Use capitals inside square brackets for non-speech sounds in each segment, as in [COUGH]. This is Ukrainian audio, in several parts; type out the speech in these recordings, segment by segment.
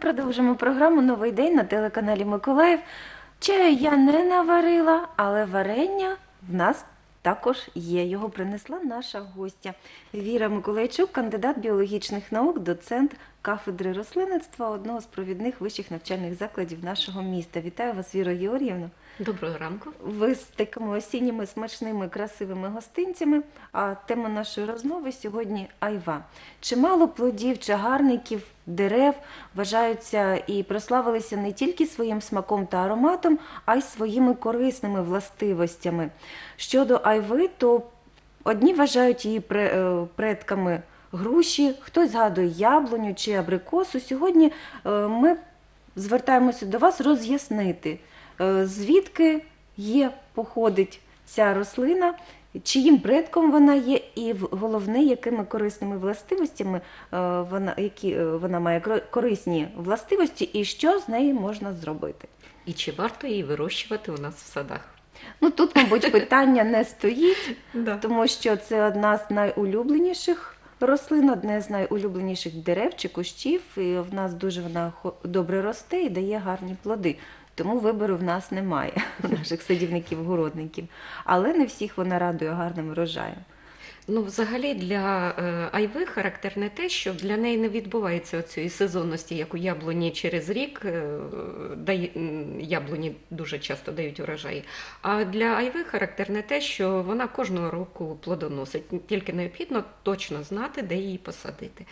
продовжимо програму Новий день на телеканалі Миколаїв. Чаю я не наварила, але варення в нас також є. Його принесла наша гостя Віра Миколайчук, кандидат біологічних наук, доцент кафедри рослинництва одного з провідних вищих навчальних закладів нашого міста. Вітаю вас, Віра Георгіївна. Доброго ранку. Ви з такими осінніми смачними красивими гостинцями. А тема нашої розмови сьогодні айва. Чимало плодів, чагарників, дерев вважаються і прославилися не тільки своїм смаком та ароматом, а й своїми корисними властивостями. Щодо айви, то одні вважають її е, предками груші, хтось згадує яблуню чи абрикосу. Сьогодні е, ми звертаємося до вас роз'яснити, звідки є, походить ця рослина, чиїм предком вона є, і головне, якими корисними властивостями е, вона, які е, вона має корисні властивості, і що з нею можна зробити. І чи варто її вирощувати у нас в садах? Ну тут, мабуть, [LAUGHS] питання не стоїть. Тому що це одна з найулюбленіших рослин, одне з найулюбленіших дерев чи кущів. І в нас дуже вона добре росте і дає гарні плоди. Тому вибору в нас немає у [LAUGHS] наших садівників-городників. Але не всіх вона радує гарним врожаєм. Ну, взагалі для е, айви характерне те, що для неї не відбувається цієї сезонності, як у яблуні через рік е, яблуні дуже часто дають урожаї. А для айви характерне те, що вона кожного року плодоносить. Тільки необхідно точно знати, де її посадити.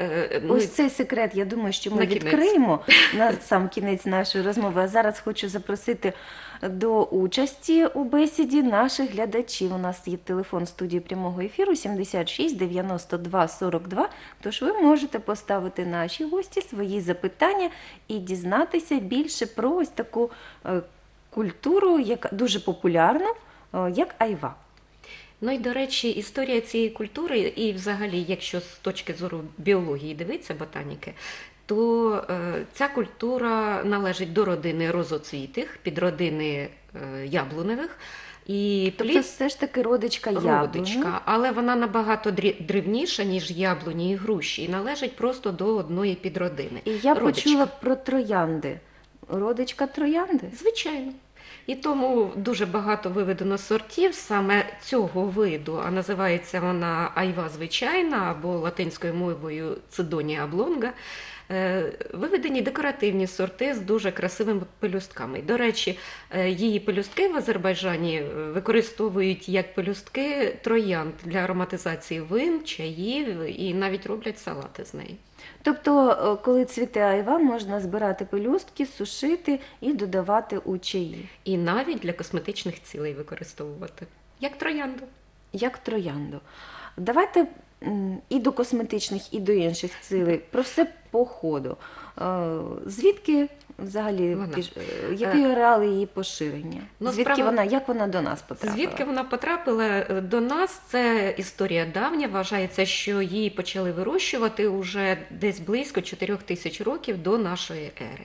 Е, ну, Ось цей секрет, я думаю, що ми На відкриємо [LAUGHS] на сам кінець нашої розмови. А зараз хочу запросити до участі у бесіді наших глядачів. У нас є телефон студії прямого ефіру 76 92 42. Тож ви можете поставити нашій гості свої запитання і дізнатися більше про ось таку е, культуру, яка дуже популярна, е, як айва. Ну і до речі, історія цієї культури, і взагалі, якщо з точки зору біології дивитися ботаніки, то е, ця культура належить до родини розоцвітих, підродини е, яблуневих. І Тобто, плід все ж таки родичка яблуні. але вона набагато древніша, ніж яблуні і груші, і належить просто до одної підродини. І я Родичка. почула про троянди. Родичка троянди? Звичайно. І тому дуже багато виведено сортів саме цього виду, а називається вона айва звичайна або латинською мовою цидонія облонга. Е, Виведені декоративні сорти з дуже красивими пелюстками. До речі, е, її пелюстки в Азербайджані е, використовують як пелюстки троянд для ароматизації вин, чаїв і навіть роблять салати з неї. Тобто, е, коли цвіте айва, можна збирати пелюстки, сушити і додавати у чаї, І навіть для косметичних цілей використовувати, як троянду. як троянду. Давайте і до косметичних, і до інших цілей. Про все по ходу. Е, Звідки взагалі Вона. піш- е, які ареали її поширення? Ну, Звідки справа- вона, як вона до нас потрапила? Звідки вона потрапила е, до нас? Це історія давня. Вважається, що її почали вирощувати уже десь близько 4 тисяч років до нашої ери.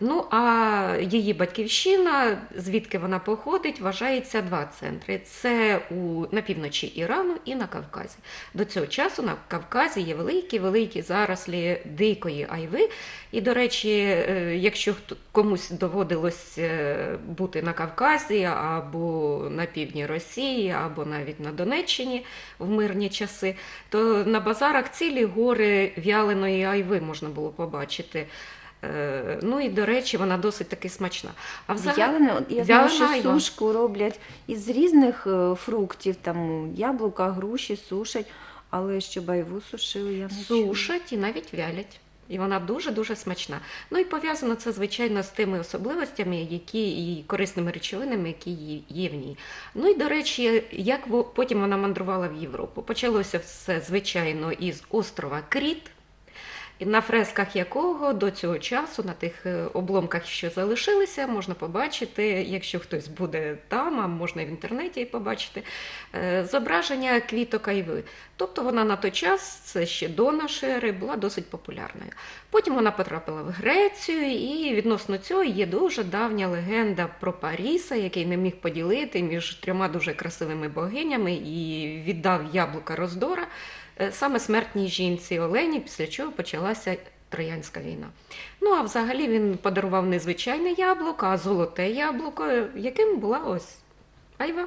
Ну а її батьківщина, звідки вона походить, вважається два центри: це у на півночі Ірану і на Кавказі. До цього часу на Кавказі є великі великі зарослі дикої айви. І, до речі, е, якщо комусь доводилось е, бути на Кавказі або на півдні Росії, або навіть на Донеччині в мирні часи, то на базарах цілі гори вяленої айви можна було побачити. Е, Ну і до речі, вона досить таки смачна. А взагалі, я знаю, що сушку роблять із різних е, фруктів, там яблука, груші сушать, але щоб айву сушили, я не сушать і навіть вялять. І вона дуже-дуже смачна. Ну і пов'язано це, звичайно, з тими особливостями, які і корисними речовинами, які є- є в ній. Ну і до речі, як потім вона мандрувала в Європу. Почалося все, звичайно, із острова Кріт. На фресках якого до цього часу, на тих е, обломках, що залишилися, можна побачити, якщо хтось буде там, а можна в інтернеті побачити, е, зображення квіток айви. Тобто вона на той час, це ще до нашої ери, була досить популярною. Потім вона потрапила в Грецію, і відносно цього є дуже давня легенда про Паріса, який не міг поділити між трьома дуже красивими богинями і віддав яблука роздора саме смертній жінці Олені, після чого почалася Троянська війна. Ну а взагалі він подарував не звичайне яблуко, а золоте яблуко, яким була ось айва.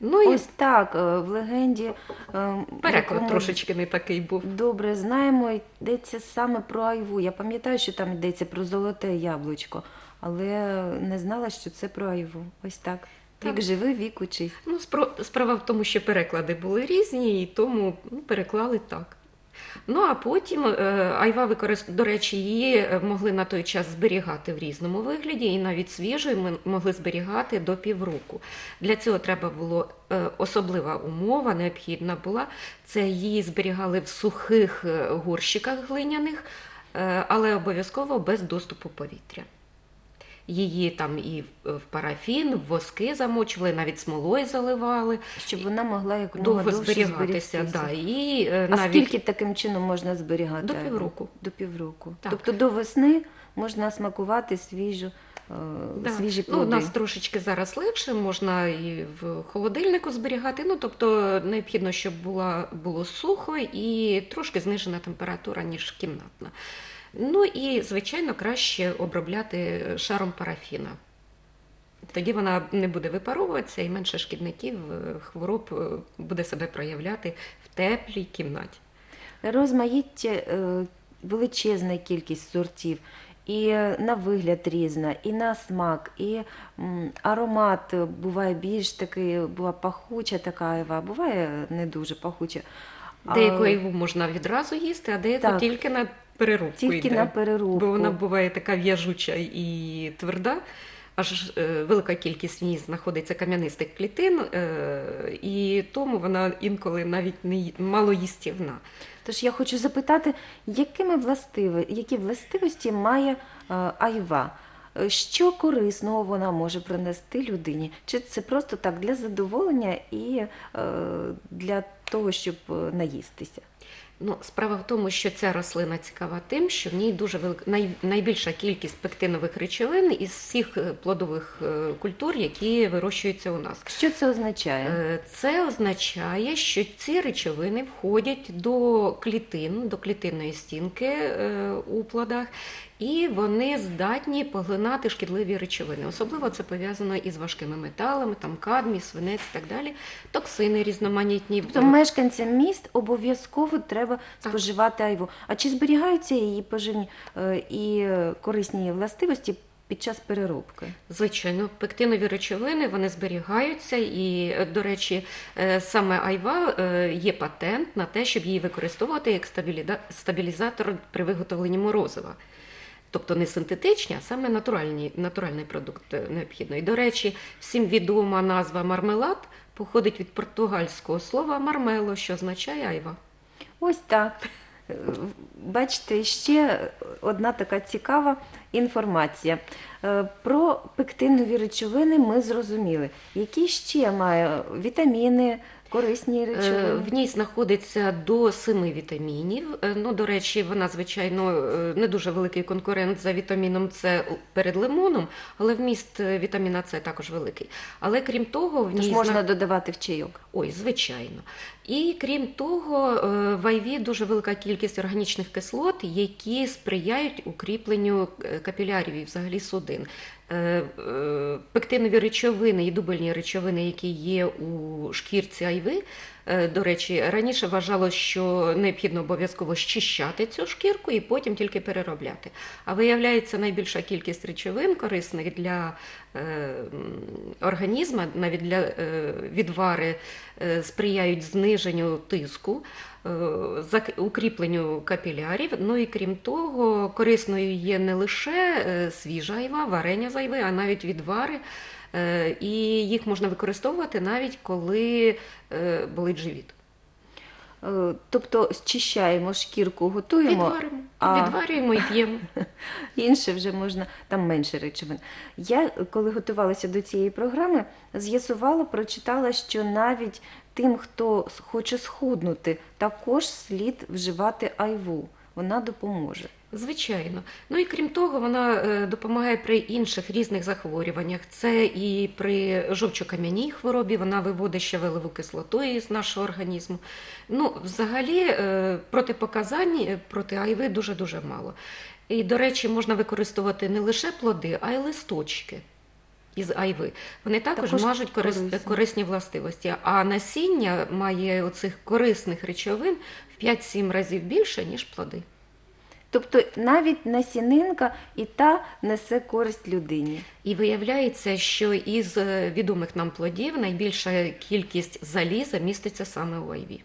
Ну і Ось так, е, в легенді. е, переклад трошечки не такий був. Добре знаємо, йдеться саме про айву. Я пам'ятаю, що там йдеться про золоте яблучко, але не знала, що це про айву. Ось так. Так. Вік живий, вік учись. Ну, спро- справа в тому, що переклади були різні, і тому ну, переклали так. Ну а потім е, айва використ... до речі, її е, могли на той час зберігати в різному вигляді, і навіть свіжою ми могли зберігати до півроку. Для цього треба було е, особлива умова, необхідна була. Це її зберігали в сухих горщиках глиняних, але обов'язково без доступу повітря. Її там і в парафін, в воски замочували, навіть смолою заливали, Щоб вона могла як довго зберігатися. Да, і е, А навіть скільки таким чином можна зберігати? До півроку. До півроку. Так. Тобто до весни можна смакувати свіжу, Да. свіжі Ну, у нас трошечки зараз легше, можна і в холодильнику зберігати. Ну, тобто необхідно, щоб була, було сухо і трошки знижена температура, ніж кімнатна. Ну і, звичайно, краще обробляти шаром парафіна. Тоді вона не буде випаровуватися і менше шкідників, е, хвороб е, буде себе проявляти в теплій кімнаті. Розмаїття е, величезна кількість сортів. І на вигляд різна, і на смак, і аромат буває більш такий, була пахуча така айва, буває не дуже пахуча. Деяку айву можна відразу їсти, а деяку Так. тільки на переробку Тільки йде. на переробку. Бо вона буває така в'яжуча і тверда, аж е, велика кількість в ній знаходиться кам'янистих клітин, е, і тому вона інколи навіть не малоїстівна. Тож я хочу запитати, якими властиви, які властивості має е, айва? Що корисного вона може принести людині? Чи це просто так для задоволення і для того, щоб наїстися? Ну, справа в тому, що ця рослина цікава тим, що в ній дуже велика най, найбільша кількість пектинових речовин із всіх е, плодових е, культур, які вирощуються у нас. Що це означає? Е, Це означає, що ці речовини входять до клітин, до клітинної стінки у плодах, і вони здатні поглинати шкідливі речовини. Особливо це пов'язано із важкими металами, там кадмій, свинець і так далі, токсини різноманітні. Тобто мешканцям міст обов'язково треба Так. споживати айву. А чи зберігаються її поживні е, і корисні властивості під час переробки? Звичайно, пектинові речовини вони зберігаються, і, е, до речі, е, саме айва є патент на те, щоб її використовувати як стабілізатор при виготовленні морозива. Тобто не синтетичні, а саме натуральні, натуральний продукт е, необхідно. І, до речі, всім відома назва мармелад походить від португальського слова мармело, що означає айва. Ось так. Е, Бачите, ще одна така цікава інформація. Е, Про пектинові речовини ми зрозуміли. Які ще має вітаміни, корисні речі речовини? В ній знаходиться до семи вітамінів. Е, Ну, до речі, вона, звичайно, е, не дуже великий конкурент за вітаміном С перед лимоном, але вміст е, вітаміна С також великий. Але крім того, в Тож ній можна зна- додавати в чайок. Ой, звичайно. І крім того, е, в айві дуже велика кількість органічних кислот, які сприяють укріпленню е, капілярів і взагалі судин. Е, Пектинові речовини і дубельні речовини, які є у шкірці айви. Е, До речі, раніше вважалось, що необхідно обов'язково щищати цю шкірку і потім тільки переробляти. А виявляється, найбільша кількість речовин корисних для е, організму, навіть для е, відвари, сприяють зниженню тиску, укріпленню капілярів. Ну і крім того, корисною є не лише свіжа айва, варення з айви, а навіть відвари. Е, І їх можна використовувати навіть коли е, болить живіт. Е, Тобто зчищаємо шкірку, готуємо, Відваримо, а- відварюємо і п'ємо. [LAUGHS] інше вже можна, там менше речовин. Я, коли готувалася до цієї програми, з'ясувала, прочитала, що навіть тим, хто хоче схуднути, також слід вживати айву. Вона допоможе. Звичайно. Ну і крім того, вона е, допомагає при інших різних захворюваннях. Це і при жовчокам'яній хворобі, вона виводить щавелеву кислоту із нашого організму. Ну, взагалі, е, протипоказань е, проти айви дуже-дуже мало. І, до речі, можна використовувати не лише плоди, а й листочки. Із айви. Вони також, Також мажуть корис... корисні. корисні властивості. А насіння має оцих корисних речовин в 5-7 разів більше, ніж плоди. Тобто навіть насінинка і та несе користь людині. І виявляється, що із е, відомих нам плодів найбільша кількість заліза міститься саме у айві.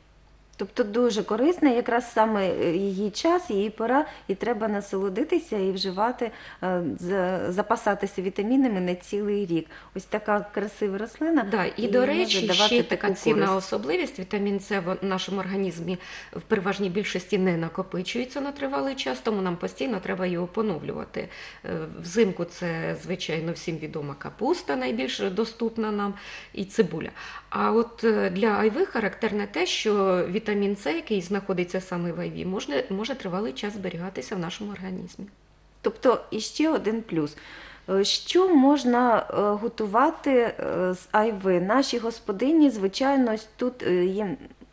Тобто дуже корисна, якраз саме е, її час, її пора, і треба насолодитися і вживати, е, запасатися вітамінами на цілий рік. Ось така красива рослина. Да, і, і до речі, ще така цінна особливість: вітамін С в нашому організмі в переважній більшості не накопичується на тривалий час, тому нам постійно треба його поновлювати. Е, Взимку це, звичайно, всім відома капуста, найбільш доступна нам, і цибуля. А от для айви характерне те, що вітамін С, який знаходиться саме в айві, може, може тривалий час зберігатися в нашому організмі. Тобто іще один плюс. Е, Що можна е, готувати е, з айви? Наші господині, звичайно, тут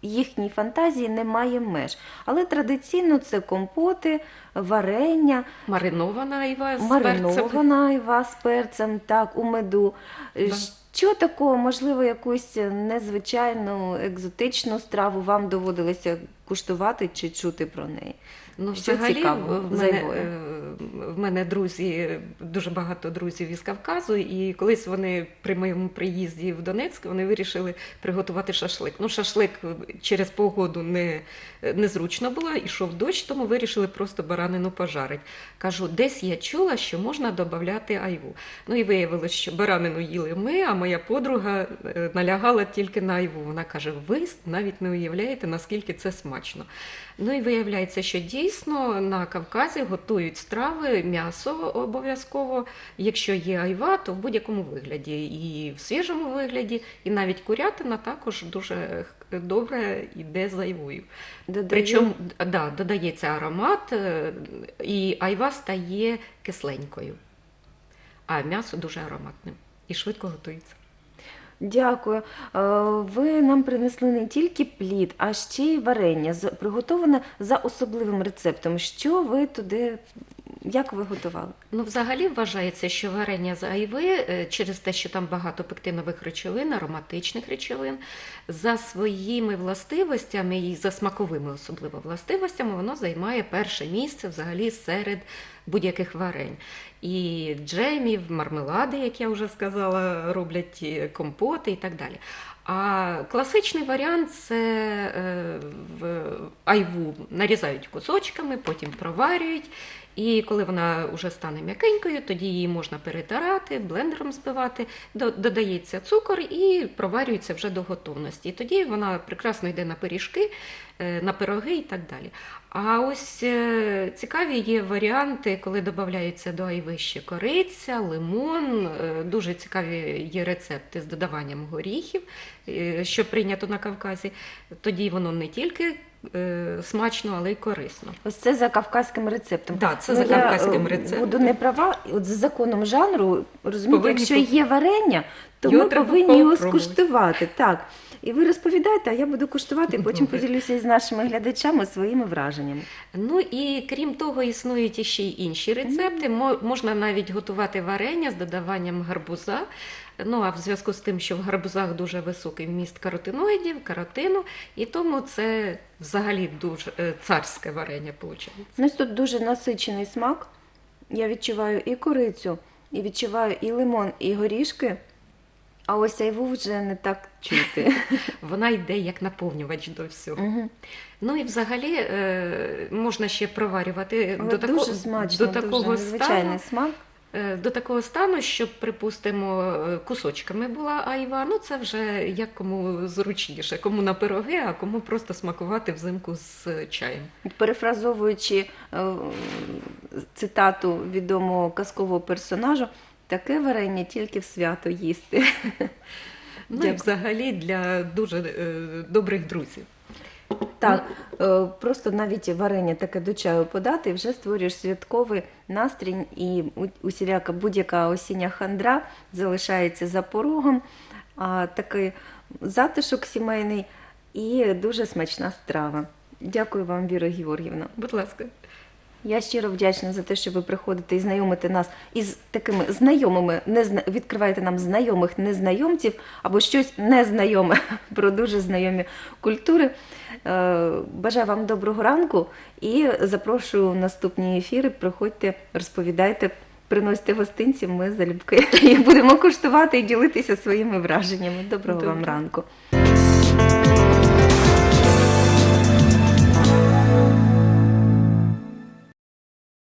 їхній фантазії немає меж. Але традиційно це компоти, варення, Маринована айва з перцем. маринована айва з перцем, так, у меду. Да. Що такого, можливо, якусь незвичайну екзотичну страву вам доводилося куштувати чи чути про неї? Ну, Що взагалі, цікаво в мене, е, в мене друзі, дуже багато друзів із Кавказу, і колись вони при моєму приїзді в Донецьк вони вирішили приготувати шашлик. Ну, шашлик через погоду не, незручно було, ішов дощ, тому вирішили просто баранину пожарити. Кажу, десь я чула, що можна додати айву. Ну і виявилось, що баранину їли ми, а моя подруга е, налягала тільки на айву. Вона каже: ви навіть не уявляєте, наскільки це смачно. Ну і виявляється, що дійсно на Кавказі готують страви, м'ясо обов'язково. Якщо є айва, то в будь-якому вигляді, і в свіжому вигляді, і навіть курятина також дуже добре йде з айвою. Додаю- Причому да, додається аромат, е, і айва стає кисленькою, а м'ясо дуже ароматним і швидко готується. Дякую. Е, Ви нам принесли не тільки плід, а ще й варення, приготоване за особливим рецептом. Що ви туди, як ви готували? Ну, взагалі вважається, що варення з айви е, через те, що там багато пектинових речовин, ароматичних речовин, за своїми властивостями і за смаковими особливо властивостями, воно займає перше місце взагалі серед будь-яких варень. І джемів, мармелади, як я вже сказала, роблять компоти і так далі. А класичний варіант це е, в айву нарізають кусочками, потім проварюють. І коли вона вже стане м'якенькою, тоді її можна перетирати, блендером збивати, додається цукор і проварюється вже до готовності. І тоді вона прекрасно йде на пиріжки, е, на пироги і так далі. А ось е, цікаві є варіанти, коли додаються до айви ще кориця, лимон. е, Дуже цікаві є рецепти з додаванням горіхів, що прийнято на Кавказі. Тоді воно не тільки смачно, але й корисно. Ось це за кавказьким рецептом. Да, це Ну, за кавказьким я рецептом. Буду не права, от за законом жанру, розумієте, Повинні якщо є варення, то Його ми повинні його скуштувати. Так. І ви розповідаєте, а я буду куштувати, потім [LAUGHS] поділюся з нашими глядачами своїми враженнями. Ну і крім того, існують іще й інші рецепти. Можна навіть готувати варення з додаванням гарбуза. Ну а в зв'язку з тим, що в гарбузах дуже високий вміст каротиноїдів, каротину, і тому це взагалі дуже е, царське варення виходить. Ну, ось тут дуже насичений смак. Я відчуваю і корицю, і відчуваю і лимон, і горішки. А ось айву вже не так чути. [LAUGHS] Вона йде як наповнювач до всього. Мгм. Ну і взагалі е, можна ще проварювати Але до, тако- дуже смачно, до такого дуже стану. смак. Е, До такого стану, щоб, припустимо, е, кусочками була айва, ну це вже як кому зручніше, кому на пироги, а кому просто смакувати взимку з чаєм. Перефразовуючи е, цитату відомого казкового персонажу, таке варення тільки в свято їсти. Ну і взагалі для дуже е, добрих друзів. Так, е, просто навіть варення таке до чаю подати, і вже створюєш святковий настрій, і усіляка будь-яка осіння хандра залишається за порогом, а такий затишок сімейний і дуже смачна страва. Дякую вам, Віра Георгівна. Будь ласка. Я щиро вдячна за те, що ви приходите і знайомите нас із такими знайомими, незна... відкриваєте нам знайомих незнайомців або щось незнайоме [LAUGHS] про дуже знайомі культури. Е, Бажаю вам доброго ранку і запрошую в наступні ефіри. Приходьте, розповідайте, приносьте гостинці. Ми залюбки [LAUGHS] і будемо куштувати і ділитися своїми враженнями. Доброго вам ранку.